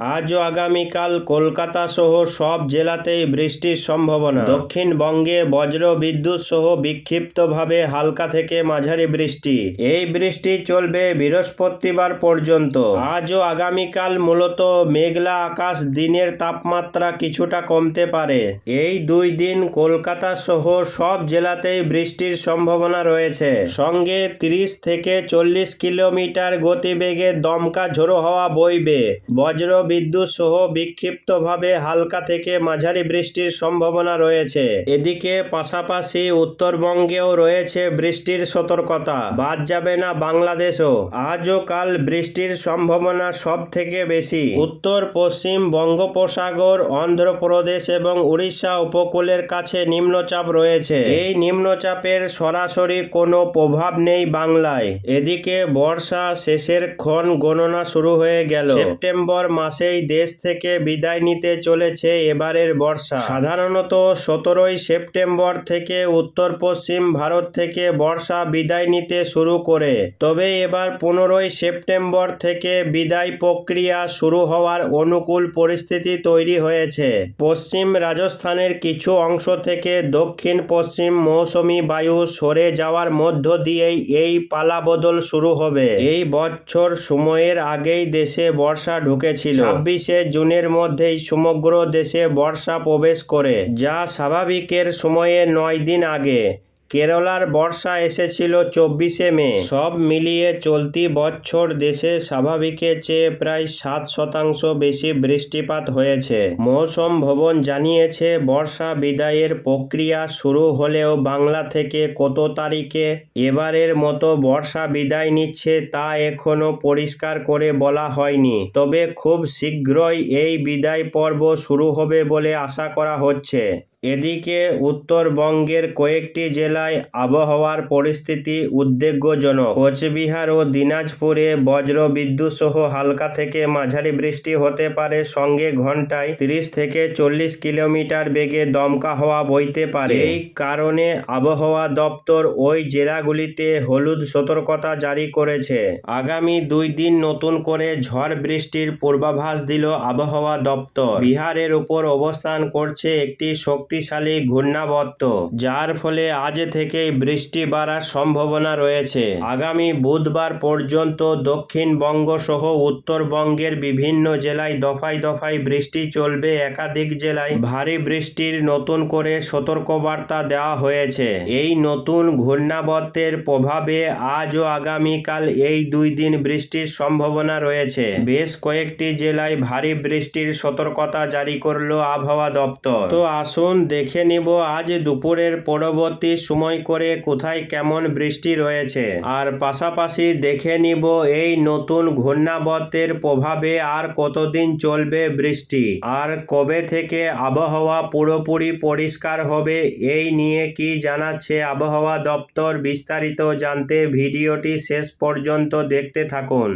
আজ ও আগামীকাল কলকাতা সহ সব জেলাতেই বৃষ্টির সম্ভাবনা। দক্ষিণবঙ্গে বজ্র বিদ্যুৎ সহ বিক্ষিপ্তভাবে হালকা থেকে মাঝারি বৃষ্টি। এই বৃষ্টি চলবে বৃহস্পতিবার পর্যন্ত। আজ ও আগামীকাল মূলত মেঘলা আকাশ দিনের তাপমাত্রা কিছুটা কমতে পারে। এই দুই দিন কলকাতা সহ সব জেলাতেই বৃষ্টির সম্ভাবনা রয়েছে। সঙ্গে 30 থেকে চল্লিশ কিলোমিটার গতিবেগে দমকা ঝোড়ো হওয়া বইবে। বজ্র বিদ্যুৎ সহ বিক্ষিপ্তভাবে হালকা থেকে মাঝারি বৃষ্টির সম্ভাবনা রয়েছে। এদিকে পাশাপাশি উত্তরবঙ্গেও রয়েছে বৃষ্টির সতর্কতা। বাদ যাবে না বাংলাদেশও। আজ ও কাল বৃষ্টির সম্ভাবনা সব থেকে বেশি। উত্তর, পশ্চিম বঙ্গোপসাগর, অন্ধ্রপ্রদেশ এবং উড়িষ্যা উপকূলের কাছে নিম্নচাপ রয়েছে। এই নিম্নচাপের সরাসরি কোনো প্রভাব নেই বাংলায়। এদিকে বর্ষা শেষের ক্ষণ গণনা শুরু হয়ে গেল। সেপ্টেম্বর মাসেই দেশ থেকে বিদায় নিতে চলেছে এবারের বর্ষা। সাধারণত সতেরোই সেপ্টেম্বর থেকে উত্তর পশ্চিম ভারত থেকে বর্ষা বিদায় নিতে শুরু করে। তবে এবার পনেরোই সেপ্টেম্বর থেকে বিদায় প্রক্রিয়া শুরু হওয়ার অনুকূল পরিস্থিতি তৈরি হয়েছে। পশ্চিম রাজস্থানের কিছু অংশ থেকে দক্ষিণ পশ্চিম মৌসুমি বায়ু সরে যাওয়ার মধ্য দিয়েই এই পালাবদল শুরু হবে। এই বছর সময়ের আগেই দেশে বর্ষা ঢুকেছিল। ছাব্বিশে জুনের মধ্যেই সমগ্র দেশে বর্ষা প্রবেশ করে যা স্বাভাবিকের সময়ে নয় দিন আগে। কেরলার বর্ষা এসেছিল চব্বিশে মে। সব মিলিয়ে চলতি বছর দেশে স্বাভাবিকের চেয়ে প্রায় সাত শতাংশ বেশি বৃষ্টিপাত হয়েছে। মৌসুম ভবন জানিয়েছে, বর্ষা বিদায়ের প্রক্রিয়া শুরু হলেও বাংলা থেকে কত তারিখে এবারের মতো বর্ষা বিদায় নিচ্ছে তা এখনও পরিষ্কার করে বলা হয়নি। তবে খুব শীঘ্রই এই বিদায় পর্ব শুরু হবে বলে আশা করা হচ্ছে। এদিকে উত্তরবঙ্গের কয়েকটি জেলায় আবহাওয়ার পরিস্থিতি উদ্বেগজনক। কোচবিহার ও দিনাজপুরে বজ্র বিদ্যুৎ সহ হালকা থেকে মাঝারি বৃষ্টি হতে পারে, সঙ্গে ঘন্টায় তিরিশ থেকে চল্লিশ কিলোমিটার বেগে দমকা হওয়া বইতে পারে। এই কারণে আবহাওয়া দপ্তর ওই জেলাগুলিতে হলুদ সতর্কতা জারি করেছে। আগামী দুই দিন নতুন করে ঝড় বৃষ্টির পূর্বাভাস দিল আবহাওয়া দপ্তর। বিহারের উপর অবস্থান করছে একটি শক্তিশালী ঘূর্ণাবর্ত, যার ফলে আজ থেকেই বৃষ্টি বাড়ার সম্ভাবনা রয়েছে। আগামী বুধবার পর্যন্ত দক্ষিণবঙ্গ সহ উত্তরবঙ্গের বিভিন্ন জেলায় দফায় দফায় বৃষ্টি চলবে। একাধিক জেলায় ভারী বৃষ্টির নতুন করে সতর্কবার্তা দেওয়া হয়েছে। এই নতুন ঘূর্ণাবর্তের প্রভাবে আজ ও আগামীকাল এই দুই দিন বৃষ্টির সম্ভাবনা রয়েছে। বেশ কয়েকটি জেলায় ভারী বৃষ্টির সতর্কতা জারি করল আবহাওয়া দপ্তর। তো আসুন দেখে নিব আজ দুপুরের পরবর্তী সময় করে কোথায় কেমন বৃষ্টি রয়েছে। আর পাশাপাশি দেখে নিব এই নতুন ঘূর্ণাবর্তের প্রভাবে আর কতদিন চলবে বৃষ্টি। আর কবে থেকে আবহাওয়া পুরোপুরি পরিষ্কার হবে এই নিয়ে কি জানাচ্ছে আবহাওয়া দপ্তর বিস্তারিত জানতে ভিডিওটি শেষ পর্যন্ত দেখতে থাকুন।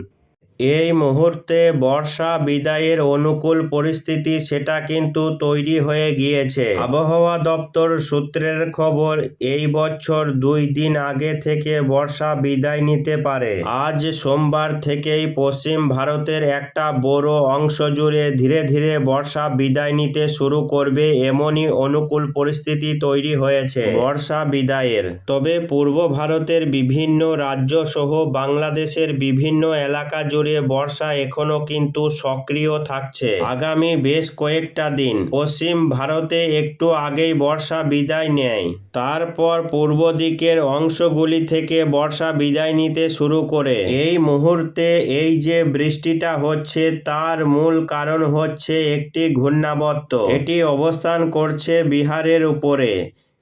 এই মুহূর্তে বর্ষা বিদায়ের অনুকূল পরিস্থিতি সেটা কিন্তু তৈরি হয়ে গিয়েছে। আবহাওয়া দপ্তর সূত্রের খবর, এই বছর দুই দিন আগে থেকে বর্ষা বিদায় নিতে পারে। আজ সোমবার থেকেই পশ্চিম ভারতের একটা বড় অংশ জুড়ে ধীরে ধীরে বর্ষা বিদায় নিতে শুরু করবে এমনই অনুকূল পরিস্থিতি তৈরি হয়েছে বর্ষা বিদায়ের। তবে পূর্ব ভারতের বিভিন্ন রাজ্য সহ বাংলাদেশের বিভিন্ন এলাকা জুড়ে বর্ষা এখনও কিন্তু সক্রিয় থাকছে। আগামী বেশ কয়েকটা দিন পশ্চিম ভারতে একটু আগেই বর্ষা বিদায় নেয়। তারপর পূর্ব দিকের অংশগুলি থেকে বর্ষা বিদায় নিতে শুরু করে। এই মুহূর্তে এই যে বৃষ্টিটা হচ্ছে, তার মূল কারণ হচ্ছে একটি ঘূর্ণাবর্ত। এটি অবস্থান করছে বিহারের উপরে।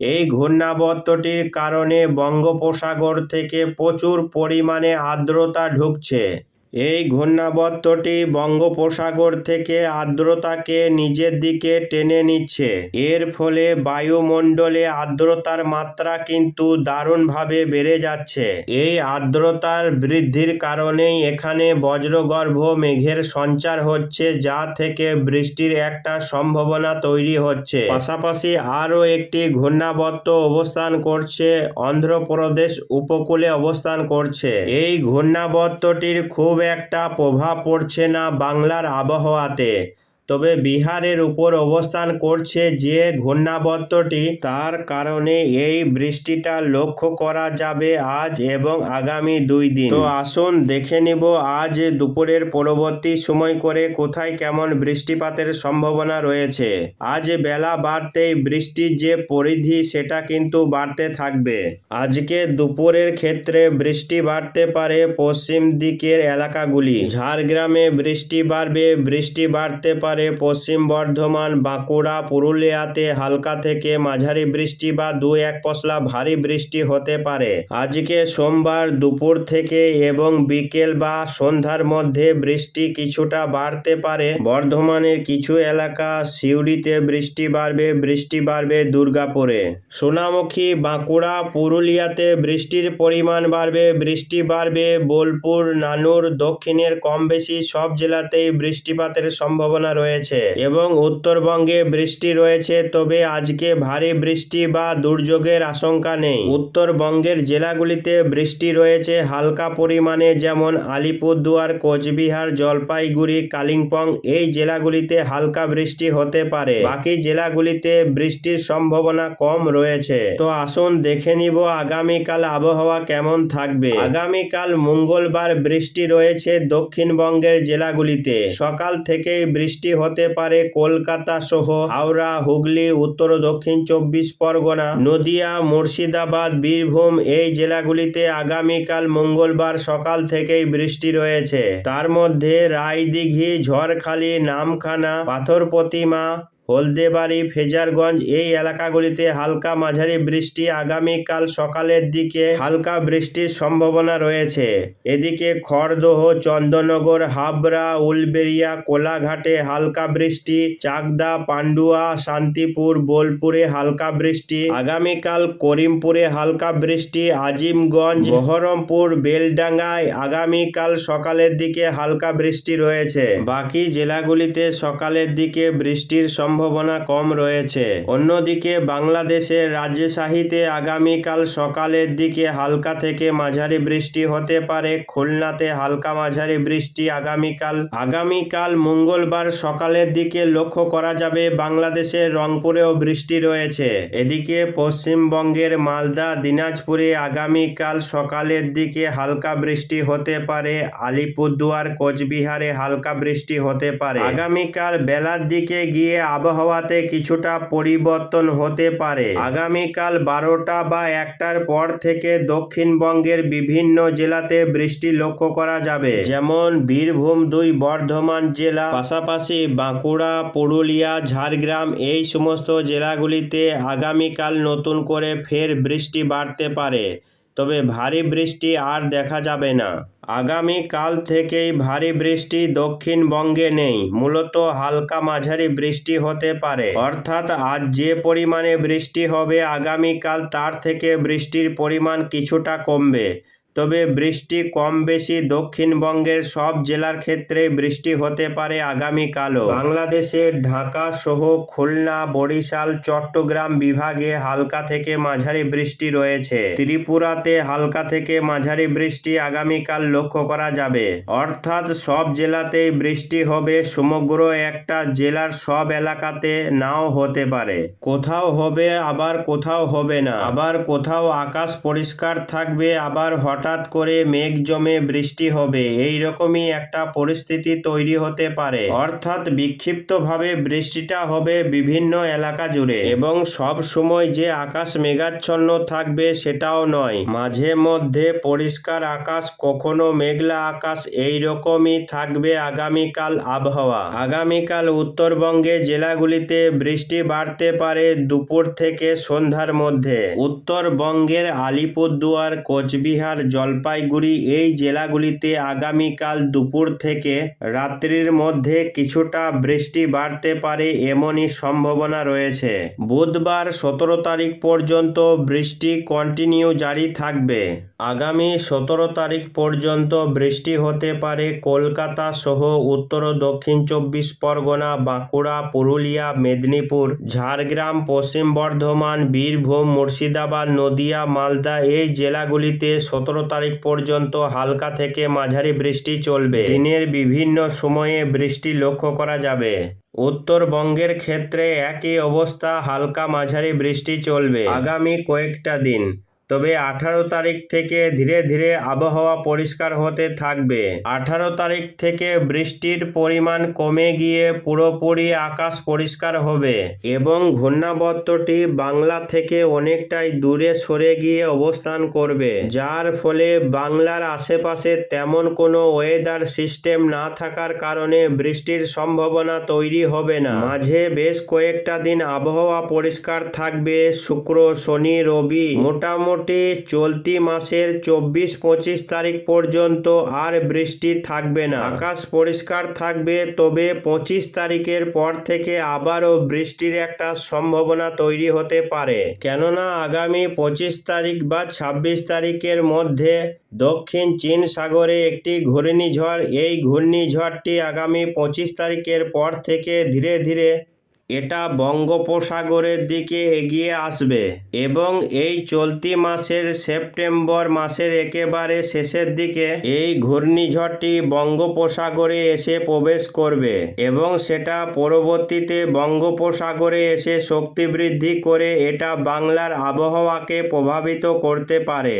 এই ঘূর্ণাবর্তটির কারণে বঙ্গোপসাগর থেকে প্রচুর পরিমাণে আর্দ্রতা ঢুকছে। এই ঘূর্ণাবর্তটি বঙ্গোপসাগর থেকে আর্দ্রতাকে নিজের দিকে টেনে নিচ্ছে। এর ফলে বায়ুমণ্ডলে আর্দ্রতার মাত্রা কিন্তু দারুণভাবে বেড়ে যাচ্ছে। এই আর্দ্রতার বৃদ্ধির কারণেই এখানে বজ্রগর্ভ মেঘের সঞ্চার হচ্ছে, যা থেকে বৃষ্টির একটা সম্ভাবনা তৈরি হচ্ছে। পাশাপাশি আরও একটি ঘূর্ণাবর্ত অবস্থান করছে, অন্ধ্রপ্রদেশ উপকূলে অবস্থান করছে। এই ঘূর্ণাবর্তটির খুব একটা প্রভাব পড়ছে না বাংলার আবহাওয়াতে। তবে বিহারের উপর অবস্থান করছে যে ঘূর্ণাবর্তটি, তার কারণে এই বৃষ্টিটা লক্ষ্য করা যাবে আজ এবং আগামী দুই দিন। তো আসুন দেখে নিব আজ দুপুরের পরবর্তী সময় করে কোথায় কেমন বৃষ্টিপাতের সম্ভাবনা রয়েছে। আজ বেলা বাড়তেই বৃষ্টির যে পরিধি, সেটা কিন্তু বাড়তে থাকবে। আজকে দুপুরের ক্ষেত্রে বৃষ্টি বাড়তে পারে পশ্চিম দিকের এলাকাগুলি। ঝাড়গ্রামে বৃষ্টি বাড়বে, বৃষ্টি বাড়তে পারে পশ্চিম বর্ধমান, বাঁকুড়া, পুরুলিয়াতে হালকা থেকে মাঝারি বৃষ্টি বা দু এক পশলা ভারী বৃষ্টি হতে পারে। আজকে সোমবার দুপুর থেকে এবং বিকেল বা সন্ধ্যার মধ্যে বৃষ্টি কিছুটা বাড়তে পারে। বর্ধমানের কিছু এলাকা সিউড়িতে বৃষ্টি বাড়বে বৃষ্টি বাড়বে দুর্গাপুরে। সোনামুখী, বাঁকুড়া, পুরুলিয়াতে বৃষ্টির পরিমাণ বাড়বে, বৃষ্টি বাড়বে। বোলপুর, নানুর, দক্ষিণের কম বেশি সব জেলাতেই বৃষ্টিপাতের সম্ভাবনা রয়েছে। এবং উত্তরবঙ্গে বৃষ্টি রয়েছে, তবে আজকে ভারী বৃষ্টি বা দুর্যোগের আশঙ্কা নেই। উত্তরবঙ্গের জেলাগুলিতে বৃষ্টি রয়েছে হালকা পরিমাণে, যেমন আলিপুরদুয়ার, কোচবিহার, জলপাইগুড়ি, কালিম্পং। এই জেলাগুলিতে হালকা বৃষ্টি হতে পারে। বাকি জেলাগুলিতে বৃষ্টির সম্ভাবনা কম রয়েছে। তো আসুন দেখে নিব আগামীকাল আবহাওয়া কেমন থাকবে। আগামীকাল মঙ্গলবার বৃষ্টি রয়েছে দক্ষিণবঙ্গের জেলাগুলিতে। সকাল থেকেই বৃষ্টি হতে পারে কলকাতা সহ হাওড়া, হুগলি, উত্তর দক্ষিণ চব্বিশ পরগনা, নদিয়া, মুর্শিদাবাদ, বীরভূম এই জেলাগুলিতে আগামীকাল মঙ্গলবার সকাল থেকেই বৃষ্টি রয়েছে। তার মধ্যে রায়দিঘি, ঝড়খালি, নামখানা পাথর প্রতিমা হলদেবাড়ি, ফেজারগঞ্জ এই এলাকাগুলিতে হালকা মাঝারি বৃষ্টি আগামীকাল সকালের দিকে হালকা বৃষ্টির সম্ভাবনা রয়েছে। এদিকে খড়দহ, চন্দননগর, হাবড়া, উলবেড়িয়া, কোলাঘাটে হালকা বৃষ্টি, চাকদা, পান্ডুয়া, শান্তিপুর, বোলপুরে হালকা বৃষ্টি, আগামীকাল করিমপুরে হালকা বৃষ্টি, আজিমগঞ্জ, বহরমপুর, বেলডাঙ্গায় আগামীকাল সকালের দিকে হালকা বৃষ্টি রয়েছে। বাকি জেলাগুলিতে সকালের দিকে বৃষ্টির সম্ভাবনা কম রয়েছে। অন্যদিকে বাংলাদেশের রাজশাহীতে আগামীকাল সকালের দিকে হালকা থেকে মাঝারি বৃষ্টি হতে পারে। খুলনাতে হালকা মাঝারি বৃষ্টি আগামীকাল। আগামীকাল মঙ্গলবার সকালের দিকে লক্ষ্য করা যাবে বাংলাদেশের রংপুরেও বৃষ্টি রয়েছে। এদিকে পশ্চিমবঙ্গের মালদা, দিনাজপুরে আগামীকাল সকালের দিকে হালকা বৃষ্টি হতে পারে। আলিপুরদুয়ার, কোচবিহারে হালকা বৃষ্টি হতে পারে। আগামীকাল বেলার দিকে গিয়ে আবহাওয়াতে কিছুটা পরিবর্তন হতে পারে। আগামীকাল বারোটা বা একটার পর থেকে দক্ষিণবঙ্গের বিভিন্ন জেলাতে বৃষ্টি লক্ষ্য করা যাবে। যেমন বীরভূম, দুই বর্ধমান জেলা, পাশাপাশি বাঁকুড়া, পুরুলিয়া, ঝাড়গ্রাম এই সমস্ত জেলাগুলিতে আগামীকাল নতুন করে ফের বৃষ্টি বাড়তে পারে। তবে ভারী বৃষ্টি আর দেখা যাবে না। আগামী কাল থেকেই ভারী বৃষ্টি দক্ষিণবঙ্গে নেই। মূলত হালকা মাঝারি বৃষ্টি হতে পারে। অর্থাৎ আজ যে পরিমাণে বৃষ্টি হবে আগামীকাল তার থেকে বৃষ্টির পরিমাণ কিছুটা কমবে। তবে বৃষ্টি কম বেশি দক্ষিণবঙ্গের সব জেলার ক্ষেত্রে বৃষ্টি হতে পারে আগামীকালও। বাংলাদেশের ঢাকা সহ খুলনা, বরিশাল, চট্টগ্রাম বিভাগে হালকা থেকে মাঝারি বৃষ্টি রয়েছে। ত্রিপুরাতে হালকা থেকে মাঝারি বৃষ্টি আগামীকাল লক্ষ্য করা যাবে। অর্থাৎ সব জেলাতেই বৃষ্টি হবে, সমগ্র একটা জেলার সব এলাকাতে নাও হতে পারে। কোথাও হবে, আবার কোথাও হবে না। আবার কোথাও আকাশ পরিষ্কার থাকবে, আবার হঠাৎ করে মেঘ জমে বৃষ্টি হবে। এই রকমই একটা পরিস্থিতি তৈরি হতে পারে। অর্থাৎ বিক্ষিপ্তভাবে বৃষ্টিটা হবে বিভিন্ন এলাকা জুড়ে। এবং সব সময় যে আকাশ মেঘাচ্ছন্ন থাকবে সেটাও নয়। মাঝে মধ্যে পরিষ্কার আকাশ, কখনো মেঘলা আকাশ এই রকমই থাকবে আগামীকাল আবহাওয়া। আগামীকাল উত্তরবঙ্গে জেলাগুলিতে বৃষ্টি বাড়তে পারে দুপুর থেকে সন্ধ্যার মধ্যে। উত্তরবঙ্গের আলিপুরদুয়ার, কোচবিহার জলপাইগুড়ি এই জেলাগুলিতে আগামীকাল দুপুর থেকে রাত্রির মধ্যে কিছুটা বৃষ্টি বাড়তে পারে এমনই সম্ভাবনা রয়েছে। বুধবার সতেরো তারিখ পর্যন্ত বৃষ্টি কন্টিনিউ জারি থাকবে। আগামী সতেরো তারিখ পর্যন্ত বৃষ্টি হতে পারে কলকাতা সহ উত্তর ও দক্ষিণ চব্বিশ পরগনা, বাঁকুড়া, পুরুলিয়া, মেদিনীপুর, ঝাড়গ্রাম, পশ্চিম বর্ধমান, বীরভূম, মুর্শিদাবাদ, নদিয়া, মালদা এই জেলাগুলিতে সতেরো তারিখ পর্যন্ত হালকা থেকে মাঝারি বৃষ্টি চলবে। দিনের বিভিন্ন সময়ে বৃষ্টি লক্ষ্য করা যাবে। উত্তরবঙ্গের ক্ষেত্রে একই অবস্থা, হালকা মাঝারি বৃষ্টি চলবে। আগামী কয়েকটা দিন তবে আঠারো তারিখ থেকে ধীরে ধীরে আবহাওয়া পরিষ্কার হতে থাকবে। আঠারো তারিখ থেকে বৃষ্টির পরিমাণ কমে গিয়ে পুরোপুরি আকাশ পরিষ্কার হবে এবং ঘূর্ণাবর্তটি বাংলা থেকে অনেকটাই দূরে সরে গিয়ে অবস্থান করবে, যার ফলে বাংলার আশেপাশে তেমন কোনো ওয়েদার সিস্টেম না থাকার কারণে বৃষ্টির সম্ভাবনা তৈরি হবে না। মাঝে বেশ কয়েকটা দিন আবহাওয়া পরিষ্কার থাকবে, শুক্র, শনি, রবি, মোটামুটি চলতি মাসের চব্বিশ পঁচিশ তারিখ পর্যন্ত আর বৃষ্টি থাকবে না। আকাশ পরিষ্কার থাকবে, তবে পঁচিশ তারিখের পর থেকে আবারও বৃষ্টির একটা সম্ভাবনা তৈরি হতে পারে। কেননা আগামী পঁচিশ তারিখ বা ছাব্বিশ তারিখের মধ্যে দক্ষিণ চীন সাগরে একটি ঘূর্ণিঝড়, এই ঘূর্ণিঝড়টি আগামী পঁচিশ তারিখের পর থেকে ধীরে ধীরে এটা বঙ্গোপসাগরের দিকে এগিয়ে আসবে এবং এই চলতি মাসের সেপ্টেম্বর মাসের একেবারে শেষের দিকে এই ঘূর্ণিঝড়টি বঙ্গোপসাগরে এসে প্রবেশ করবে এবং সেটা পরবর্তীতে বঙ্গোপসাগরে এসে শক্তি বৃদ্ধি করে এটা বাংলার আবহাওয়াকে প্রভাবিত করতে পারে।